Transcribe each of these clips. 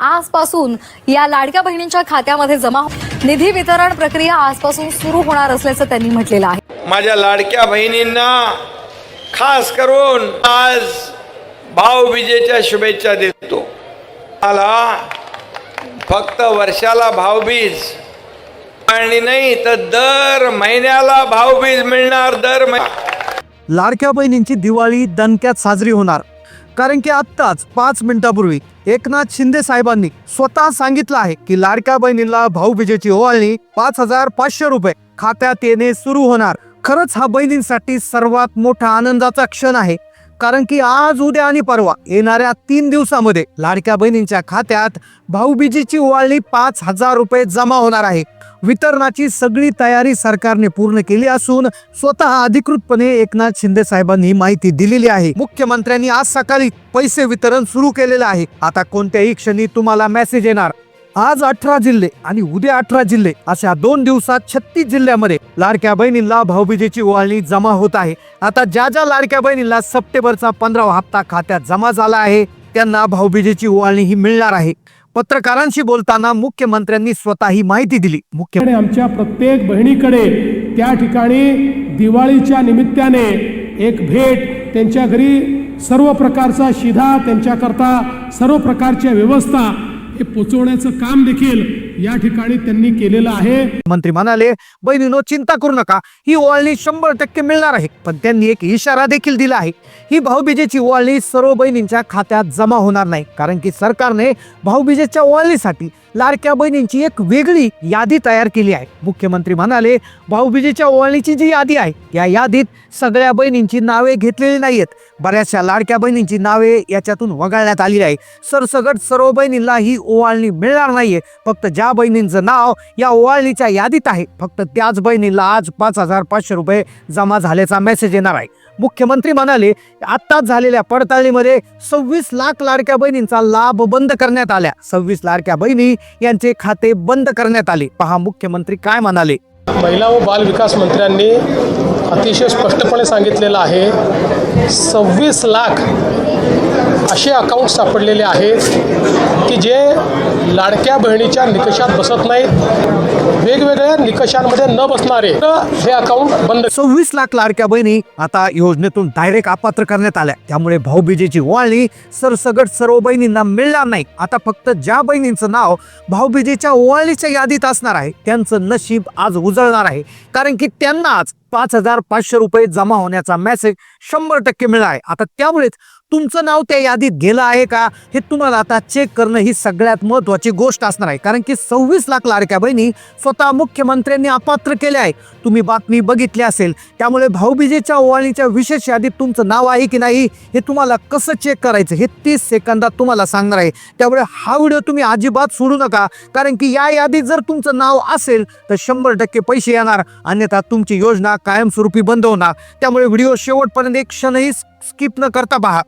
आजपासून या लाडक्या बहिणींच्या खात्यामध्ये जमा हो- निधी वितरण प्रक्रिया आजपासून सुरू होणार असल्याचं त्यांनी म्हटलेलं आहे. माझ्या लाडक्या बहिणींना खास करून आज भाऊबीजेच्या शुभेच्छा देतो. मला फक्त वर्षाला भाऊबीज आणि नाही तर दर महिन्याला भाऊबीज मिळणार दर महिन्या लाडक्या बहिणींची दिवाळी दणक्यात साजरी होणार. कारण की आत्ताच पाच मिनिटापूर्वी एकनाथ शिंदे साहेबांनी स्वतः सांगितलं आहे की लाडक्या बहिणीला भाऊबीजेची ओवाळणी पाच हजार पाचशे रुपये खात्यात येणे सुरू होणार. खरंच हा बहिणींसाठी सर्वात मोठा आनंदाचा क्षण आहे. कारण की आज उद्या आणि परवा येणाऱ्या तीन दिवसामध्ये लाडक्या बहिणींच्या खात्यात भाऊबीजीची ओवाळणी पाच हजार रुपये जमा होणार आहे. वितरणाची सगळी तयारी सरकारने पूर्ण केली असून स्वतः अधिकृतपणे एकनाथ शिंदे साहेबांनी ही माहिती दिलेली आहे. मुख्यमंत्र्यांनी आज सकाळी पैसे वितरण सुरू केलेलं आहे. आता कोणत्याही क्षणी तुम्हाला मेसेज येणार. आज अठरा जिल्हे आणि उद्या अठरा जिल्हे अशा दोन दिवसात छत्तीस जिल्ह्यामध्ये लाडक्या बहिणींना भाऊबीजेची ओवाळणी जमा होत आहे. आता ज्या ज्या लाडक्या बहिणींना सप्टेंबरचा पंधरावा हप्ता खात्यात जमा झाला आहे त्यांना भाऊबीजेची ओवाळणी ही मिळणार आहे. पत्रकारांशी बोलताना मुख्यमंत्र्यांनी स्वतः ही माहिती दिली. मुख्य आमच्या प्रत्येक बहिणीकडे त्या ठिकाणी दिवाळीच्या निमित्ताने एक भेट त्यांच्या घरी सर्व प्रकारचा शिधा त्यांच्याकरता सर्व प्रकारच्या व्यवस्था हे पोचवण्याचं काम देखील या ठिकाणी त्यांनी केलेलं आहे. मंत्री म्हणाले बहिणीनो चिंता करू नका. ही ओवाळणी शंभर टक्के मिळणार आहे. पण त्यांनी एक इशारा देखील दिला आहे. ही भाऊबीजेची ओवाळणी सर्व बहिणींच्या खात्यात जमा होणार नाही. कारण की सरकारने भाऊबीजेच्या ओवाळणीसाठी लाडक्या बहिणींची एक वेगळी यादी तयार केली आहे. मुख्यमंत्री म्हणाले भाऊबीजेच्या ओवाळणीची जी यादी आहे या यादीत सगळ्या बहिणींची नावे घेतलेली नाहीयेत. बऱ्याचशा लाडक्या बहिणींची नावे याच्यातून वगळण्यात आली आहे सरसगट सर्व बहिणींना ही ओवाळणी मिळणार नाहीये. फक्त ज्या बहिणींचं नाव या ओवाळणीच्या यादीत आहे. फक्त त्याच बहिणीला आज पाच हजार पाचशे रुपये जमा झाल्याचा मेसेज येणार आहे. मुख्यमंत्री म्हणाले आत्ताच झालेल्या पडताळणीमध्ये सव्वीस लाख लाडक्या बहिणींचा लाभ बंद करण्यात आल्या सव्वीस लाडक्या बहिणी यांचे खाते बंद करण्यात आले. पहा मुख्यमंत्री काय म्हणाले? महिला व बाल विकास मंत्र्यांनी अतिशय स्पष्टपणे सांगितलेलं आहे सव्वीस लाख असे अकाउंट सापडलेले आहेत की जे लाडक्या बहिणीच्या निकषात बसत नाहीत. वेगवेगळ्या निकषांमध्ये न बसणारे तर हे अकाउंट बंद सव्वीस लाख लाडक्या बहिणी आता योजनेतून डायरेक्ट अपात्र करण्यात आल्या. त्यामुळे भाऊबीजेची ओवाळणी सरसगट सर्व बहिणींना मिळणार नाही. आता फक्त ज्या बहिणींचं नाव भाऊबीजेच्या ओवाळणीच्या यादीत असणार आहे त्यांचं नशीब आज उजळणार आहे. कारण की त्यांना आज पाच हजार पाचशे रुपये जमा होण्याचा मेसेज शंभर टक्के मिळाला आहे. आता त्यामुळेच तुमचं नाव त्या यादीत गेलं आहे का? हे तुम्हाला आता चेक करणं ही सगळ्यात महत्वाची गोष्ट असणार आहे. कारण की सव्वीस लाख लाडक्या बहिणी स्वतः मुख्यमंत्र्यांनी अपात्र केले आहे. तुम्ही बातमी बघितली असेल. त्यामुळे भाऊबीजेच्या ओवाळणीच्या विशेष यादीत तुमचं नाव आहे की नाही हे तुम्हाला कसं चेक करायचं हे तीस सेकंदात तुम्हाला सांगणार आहे. त्यामुळे हा व्हिडिओ तुम्ही अजिबात सोडू नका. कारण की या यादीत जर तुमचं नाव असेल तर शंभर टक्के पैसे येणार. अन्यथा तुमची योजना कायमस्वरूपी बंद होणार. त्यामुळे व्हिडिओ शेवटपर्यंत एक क्षणही स्किप न करता पहा.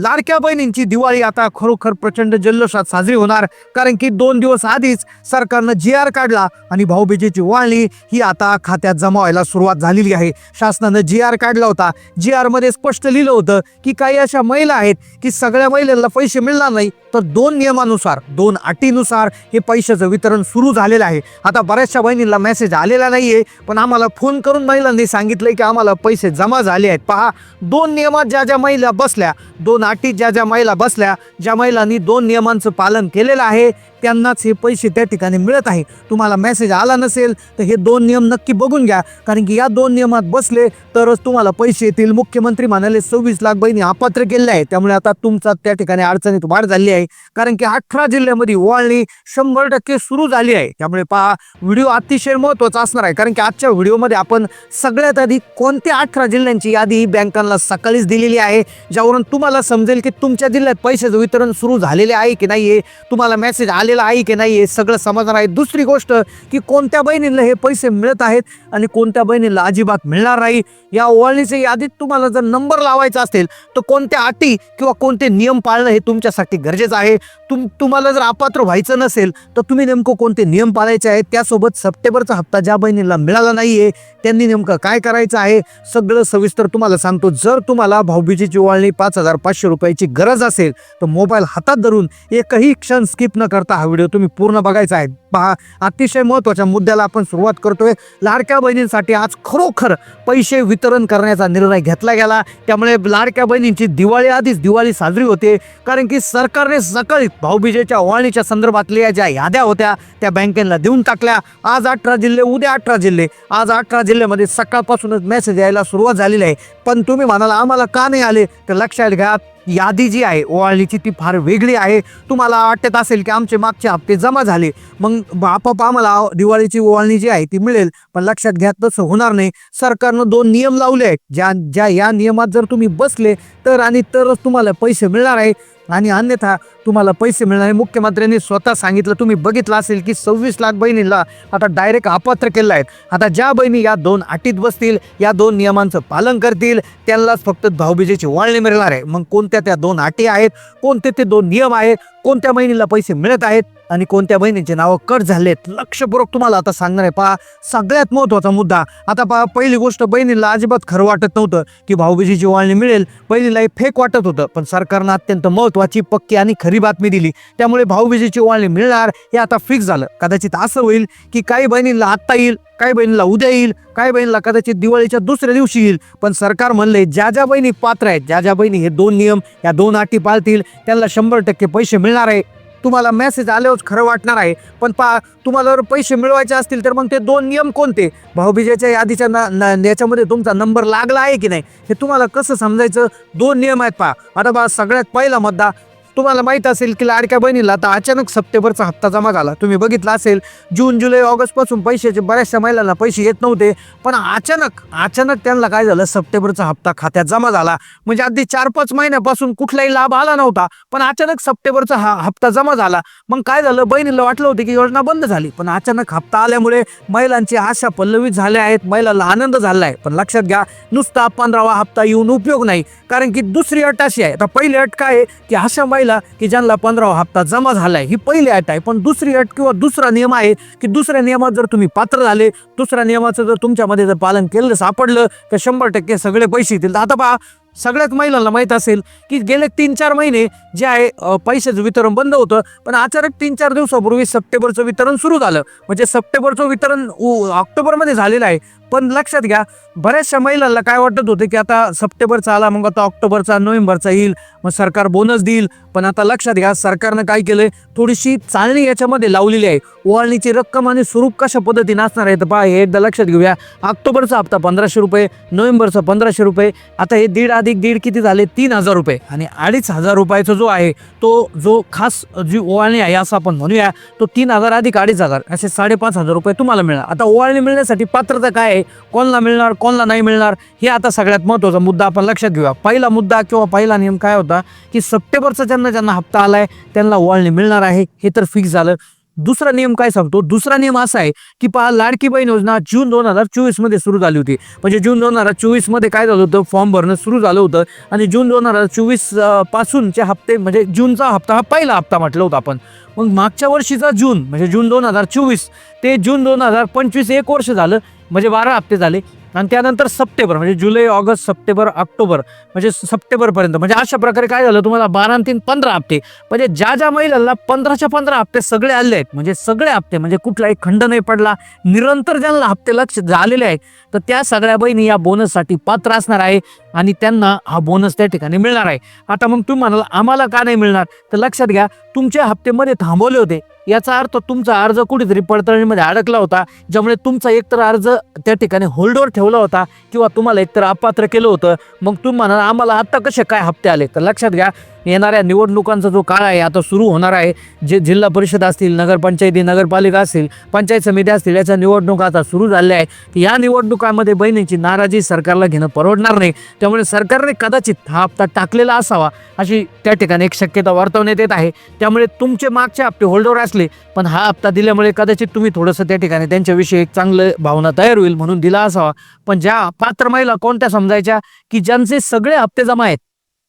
लाडक्या बहिणींची दिवाळी आता खरोखर प्रचंड जल्लोषात साजरी होणार. कारण की दोन दिवस आधीच सरकारनं जी आर काढला आणि भाऊबीजेची वाळणी ही आता खात्यात जमा व्हायला सुरुवात झालेली आहे. शासनानं जी आर काढला होता. जी आरमध्ये स्पष्ट लिहिलं होतं की काही अशा महिला आहेत की सगळ्या महिलांना पैसे मिळणार नाही. तर दोन नियमानुसार दोन अटीनुसार हे पैशाचं वितरण सुरू झालेलं आहे. आता बऱ्याचशा बहिणींना मेसेज आलेला नाही आहे पण आम्हाला फोन करून महिलांनी सांगितलं की आम्हाला पैसे जमा झाले आहेत. पहा दोन नियमात ज्या ज्या महिला बसल्या दोन अटीत ज्या ज्या महिला बसल्या ज्या महिलांनी दोन नियमांचं पालन केलेलं आहे त्यांनाच हे पैसे त्या ठिकाणी मिळत आहे. तुम्हाला मेसेज आला नसेल तर हे दोन नियम नक्की बघून घ्या. कारण की या दोन नियमात बसले तरच तुम्हाला पैसे येतील. मुख्यमंत्री म्हणाले सव्वीस लाख बहिणी अपात्र केले आहे त्यामुळे आता तुमचा त्या ठिकाणी अडचणीत वाढ झाली आहे. कारण की अठरा जिल्ह्यामध्ये ओवाळणी शंभर टक्के सुरू झाली आहे. त्यामुळे पहा व्हिडिओ अतिशय महत्त्वाचा असणार आहे. कारण की आजच्या व्हिडिओमध्ये आपण सगळ्यात आधी कोणत्या अठरा जिल्ह्यांची यादी बँकांना सकाळीच दिलेली आहे ज्यावरून तुम्हाला समजेल की तुमच्या जिल्ह्यात पैशाचं वितरण सुरू झालेले आहे की नाही तुम्हाला मेसेज आले आलेला आहे की नाही हे सगळं समाधान आहे. दुसरी गोष्ट की कोणत्या बहिणीला हे पैसे मिळत आहेत आणि कोणत्या बहिणीला अजिबात मिळणार नाही. या ओवाळणीच्या यादीत तुम्हाला जर नंबर लावायचा असेल तर कोणत्या अटी किंवा कोणते नियम पाळणं हे तुमच्यासाठी गरजेचं आहे? तुम तुम्हाला जर अपात्र व्हायचं नसेल तर तुम्ही नेमकं कोणते नियम पाळायचे आहेत? त्यासोबत सप्टेंबरचा हप्ता ज्या बहिणीला मिळाला नाही आहे त्यांनी नेमकं काय करायचं आहे? सगळं सविस्तर तुम्हाला सांगतो. जर तुम्हाला भाऊबीजीची ओवाळणी पाच हजार पाचशे रुपयाची गरज असेल तर मोबाईल हातात धरून एकही क्षण स्किप न करता हा व्हिडिओ तुम्ही पूर्ण बघायचा आहे. पहा अतिशय महत्त्वाच्या मुद्द्याला आपण सुरुवात करतोय. लाडक्या बहिणींसाठी आज खरोखर पैसे वितरण करण्याचा निर्णय घेतला गेला. त्यामुळे लाडक्या बहिणींची दिवाळी आधीच दिवाळी साजरी होते. कारण की सरकारने सकाळी भाऊबीजेच्या ओवाळणीच्या संदर्भातल्या ज्या याद्या होत्या त्या बँकेला देऊन टाकल्या. आज अठरा जिल्हे उद्या अठरा जिल्हे. आज अठरा जिल्ह्यामध्ये सकाळपासूनच मेसेज यायला सुरुवात झालेली आहे. पण तुम्ही म्हणाला आम्हाला का नाही आले? तर लक्षात घ्या यादी जी आहे ओवाळणीची ती फार वेगळी आहे. तुम्हाला वाटत असेल की आमचे मागचे हप्ते जमा झाले. मग आपाप आम्हाला दिवाळीची ओवाळणी जी आहे ती मिळेल. पण लक्षात घ्या तसं होणार नाही. सरकारनं दोन नियम लावले आहेत. ज्या ज्या या नियमात जर तुम्ही बसले तर आणि तरच तुम्हाला पैसे मिळणार आहे. आणि अन्यथा तुम्हाला पैसे मिळणार हे मुख्यमंत्र्यांनी स्वतः सांगितलं तुम्ही बघितलं असेल की सव्वीस लाख बहिणींना आता डायरेक्ट अपात्र केलं आहेत. आता ज्या बहिणी या दोन अटीत बसतील या दोन नियमांचं पालन करतील त्यांनाच फक्त भाऊबीजेची वाळणी मिळणार आहे. मग कोणत्या त्या दोन अटी आहेत? कोणते ते दोन नियम आहेत? कोणत्या बहिणीला पैसे मिळत आहेत? आणि कोणत्या बहिणीचे नावं कट झालेत लक्षपूर्वक तुम्हाला आता सांगणार आहे. पहा सगळ्यात महत्त्वाचा मुद्दा आता पहा पहिली गोष्ट बहिणीला अजिबात खरं वाटत नव्हतं की भाऊबीजीची वाळणी मिळेल बहिणीला हे फेक वाटत होतं पण सरकारनं अत्यंत महत्त्वाची पक्की आणि खरी बातमी दिली. त्यामुळे भाऊबीजीची वाळणी मिळणार हे आता फिक्स झालं. कदाचित असं होईल की काही बहिणीला आत्ता येईल काही बहिणीला उद्या येईल काही बहिणीला कदाचित दिवाळीच्या दुसऱ्या दिवशी येईल. पण सरकार म्हणले ज्या ज्या बहिणी पात्र आहेत ज्या ज्या बहिणी हे दोन नियम या दोन अटी पाळतील त्यांना शंभर टक्के पैसे मिळणार आहे. तुम्हाला मेसेज आल्यावर खरं वाटणार आहे. पण पा तुम्हाला जर पैसे मिळवायचे असतील तर मग ते दोन नियम कोणते? भाऊबीजेच्या यादीच्या ना याच्यामध्ये तुमचा नंबर लागला आहे की नाही? हे तुम्हाला कसं समजायचं? दोन नियम आहेत पहा. आता बा सगळ्यात पहिला मुद्दा तुम्हाला माहीत असेल की लाडक्या बहिणीला आता अचानक सप्टेंबरचा हप्ता जमा झाला. तुम्ही बघितला असेल जून जुलै ऑगस्टपासून पैशाचे बऱ्याचशा महिलांना पैसे येत नव्हते. पण अचानक अचानक त्यांना काय झालं सप्टेंबरचा हप्ता खात्यात जमा झाला. म्हणजे अगदी चार पाच महिन्यापासून कुठलाही लाभ आला नव्हता पण अचानक सप्टेंबरचा हा हप्ता जमा झाला. मग काय झालं बहिणीला वाटलं होतं की योजना बंद झाली. पण अचानक हप्ता आल्यामुळे महिलांची आशा पल्लवित झाल्या आहेत महिलांना आनंद झाला आहे. पण लक्षात घ्या नुसता पंधरावा हप्ता येऊन उपयोग नाही. कारण की दुसरी अट अशी आहे. आता पहिली अट काय आहे की अशा महिला की ज्यांना पंधरावा हप्ता जमा झालाय ही पहिली अट आहे. पण दुसरी अट किंवा दुसरा नियम आहे की दुसऱ्या नियमात जर तुम्ही पात्र झाले दुसऱ्या नियमाचं जर तुमच्यामध्ये जर पालन केलं सापडलं तर शंभर टक्के सगळे पैसे येतील. तर आता पहा सगळ्याच महिलांना माहीत असेल की गेले तीन चार महिने जे आहे पैशाचं वितरण बंद होतं पण अचानक तीन चार दिवसापूर्वी सप्टेंबरचं वितरण सुरू झालं. म्हणजे सप्टेंबरचं वितरण उ- ऑक्टोबरमध्ये झालेलं आहे. पण लक्षात घ्या बऱ्याचशा महिलांना काय वाटत होते की आता सप्टेंबरचा आला मग आता ऑक्टोबरचा नोव्हेंबरचा येईल मग सरकार बोनस देईल. पण आता लक्षात घ्या सरकारनं काय केलंय थोडीशी चालणी याच्यामध्ये लावलेली आहे. ओवाळणीची रक्कम आणि स्वरूप कशा पद्धतीने असणार आहे तर पहा हे एकदा लक्षात घेऊया. ऑक्टोबरचा हप्ता पंधराशे रुपये नोव्हेंबरचा पंधराशे रुपये. आता हे दीड अधिक दीड किती झाले? तीन हजार रुपये. आणि अडीच हजार रुपयाचा जो आहे तो जो खास जी ओवाळणी आहे असं आपण म्हणूया तो तीन हजार अधिक अडीच हजार असे साडेपाच हजार रुपये तुम्हाला मिळणार. आता ओवाळणी मिळण्यासाठी पात्रता काय आहे कोणाला मिळणार कोणाला नाही मिळणार हे आता सगळ्यात महत्त्वाचा मुद्दा आपण लक्षात घेऊया. पहिला मुद्दा किंवा पहिला नियम काय होता की सप्टेंबरचा ज्यांना ज्यांना हप्ता आलाय त्यांना वळणी मिळणार आहे हे तर फिक्स झालं. दुसरा नियम काय सांगतो? दुसरा नियम असा आहे की पहा लाडकी बहीण योजना जून दोन हजार चोवीसमध्ये सुरू झाली होती. म्हणजे जून दोन हजार चोवीसमध्ये काय झालं होतं? फॉर्म भरणं सुरू झालं होतं. आणि जून दोन हजार चोवीस पासूनचे हप्ते म्हणजे जूनचा हप्ता हा पहिला हप्ता म्हटलं होतं आपण. मग मागच्या वर्षीचा जून म्हणजे जून दोन हजार चोवीस ते जून दोन हजार पंचवीस एक वर्ष झालं. म्हणजे बारा हप्ते झाले. आणि त्यानंतर सप्टेंबर म्हणजे जुलै ऑगस्ट सप्टेंबर ऑक्टोबर म्हणजे सप्टेंबरपर्यंत. म्हणजे अशा प्रकारे काय झालं तुम्हाला बारा तीन पंधरा हप्ते. म्हणजे ज्या ज्या महिलांना पंधराच्या पंधरा हप्ते सगळे आले आहेत म्हणजे सगळे हप्ते म्हणजे कुठलाही खंड नाही पडला निरंतर ज्यांना हप्ते लक्ष झालेले आहेत तर त्या सगळ्या बहिणी या बोनससाठी पात्र असणार आहे आणि त्यांना हा बोनस त्या ठिकाणी मिळणार आहे. आता मग तुम्ही म्हणाल आम्हाला का नाही मिळणार? तर लक्षात घ्या तुमच्या हप्तेमध्ये थांबवले होते. याचा अर्थ तुमचा अर्ज कुठेतरी पडताळणीमध्ये अडकला होता ज्यामुळे तुमचा एकतर अर्ज त्या ठिकाणी होल्डवर ठेवला होता किंवा तुम्हाला एकतर अपात्र केलं होतं. मग तुम्ही म्हणाल आम्हाला आत्ता कसे काय हप्ते आले? तर लक्षात घ्या येणाऱ्या निवडणुकांचा जो काळ आहे आता सुरू होणार आहे. जे जिल्हा परिषद असतील नगरपंचायती नगरपालिका असतील पंचायत समिती असतील याच्या निवडणुका आता सुरू झाल्या आहेत. या निवडणुकांमध्ये बहिणीची नाराजी सरकारला घेणं परवडणार नाही. त्यामुळे सरकारने कदाचित हा हप्ता टाकलेला असावा अशी त्या ठिकाणी एक शक्यता वर्तवण्यात येत आहे. त्यामुळे तुमचे मागचे हप्ते होल्डवर असले नसले पण हा हप्ता दिल्यामुळे कदाचित तुम्ही थोडंसं त्या ठिकाणी त्यांच्याविषयी एक चांगलं भावना तयार होईल म्हणून दिला असावा. पण ज्या पात्र महिला कोणत्या समजायच्या की ज्यांचे सगळे हप्ते जमा आहेत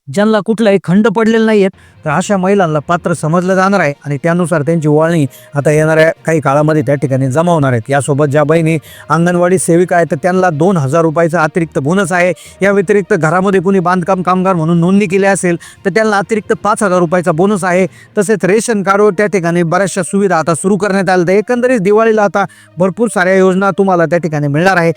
ज्यांना कुठलाही खंड पडलेला नाही आहेत तर अशा महिलांना पात्र समजलं जाणार आहे आणि त्यानुसार त्यांची वळणी आता येणाऱ्या काही काळामध्ये त्या ठिकाणी जमा होणार आहेत. यासोबत ज्या बहिणी अंगणवाडी सेविका आहेत तर त्यांना दोन हजार रुपयाचा अतिरिक्त बोनस आहे. या व्यतिरिक्त घरामध्ये कुणी बांधकाम कामगार म्हणून नोंदणी केली असेल तर त्यांना अतिरिक्त पाच हजार रुपयाचा बोनस आहे. तसेच रेशन कार्डवर त्या ठिकाणी बऱ्याचशा सुविधा आता सुरू करण्यात आल्या तर एकंदरीत दिवाळीला आता भरपूर साऱ्या योजना तुम्हाला त्या ठिकाणी मिळणार आहे.